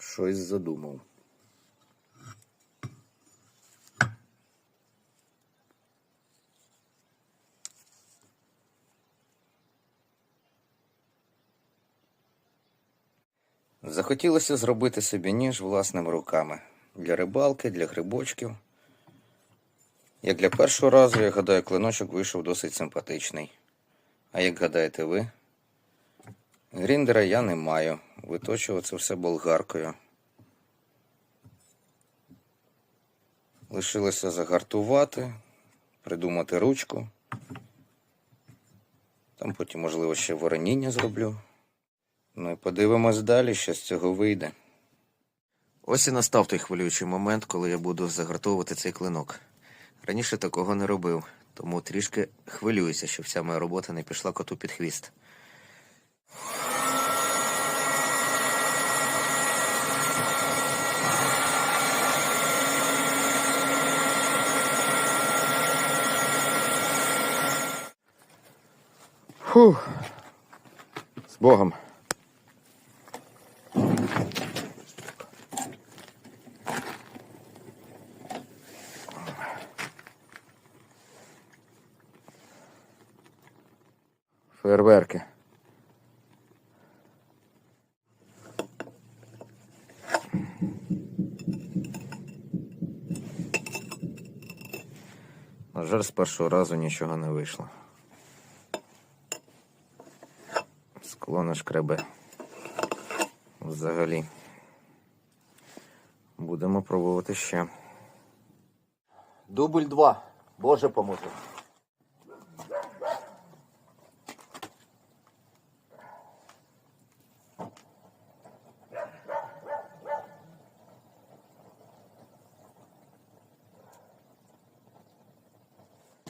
щось задумав. Захотілося зробити собі ніж власними руками для рибалки, для грибочків. Як для першого разу, я гадаю, клиночок вийшов досить симпатичний. А як гадаєте ви? Гріндера я не маю. Виточував це все болгаркою. Лишилося загартувати, придумати ручку. Там потім, можливо, ще вороніння зроблю. Ну і подивимось далі, що з цього вийде. Ось і настав той хвилюючий момент, коли я буду загартовувати цей клинок. Раніше такого не робив, тому трішки хвилююся, щоб вся моя робота не пішла коту під хвіст. Фух. З Богом. Фейерверки. На жаль, з першого разу нічого не вийшло. Скло на шкребе. Взагалі. Будемо пробувати ще. Дубль два. Боже поможе.